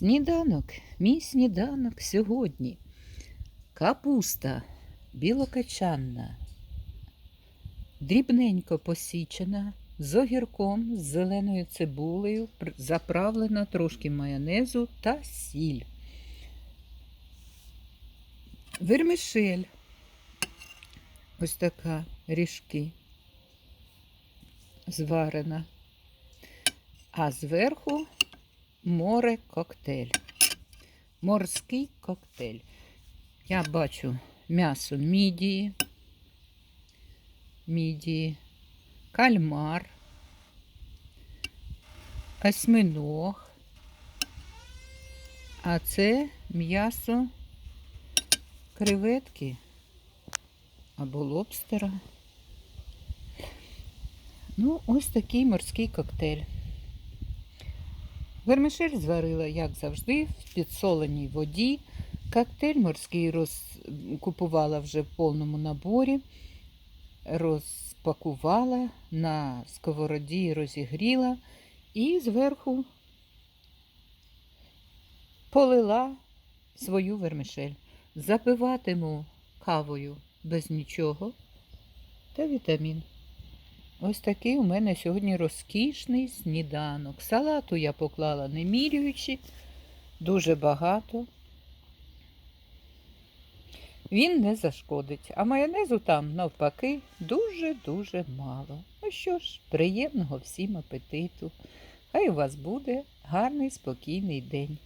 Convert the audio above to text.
Сніданок, мій сніданок сьогодні. Капуста білокачанна, дрібненько посічена, з огірком, з зеленою цибулею, заправлена трошки майонезу та сіль. Вермишель. Ось така ріжки. Зварена. А зверху море коктейль. Морський коктейль. Я бачу м'ясо мідії, мідії, кальмар, осьминог. А це м'ясо креветки або лобстера. Ну, ось такий морський коктейль. Вермишель зварила, як завжди, в підсоленій воді. Коктейль морський роз... купувала вже в повному наборі, розпакувала на сковороді, розігріла і зверху полила свою вермишель. Запиватиму кавою без нічого та вітамін. Ось такий у мене сьогодні розкішний сніданок. Салату я поклала не міряючи, дуже багато. Він не зашкодить, а майонезу там, навпаки, дуже-дуже мало. Ну що ж, приємного всім апетиту. Хай у вас буде гарний спокійний день.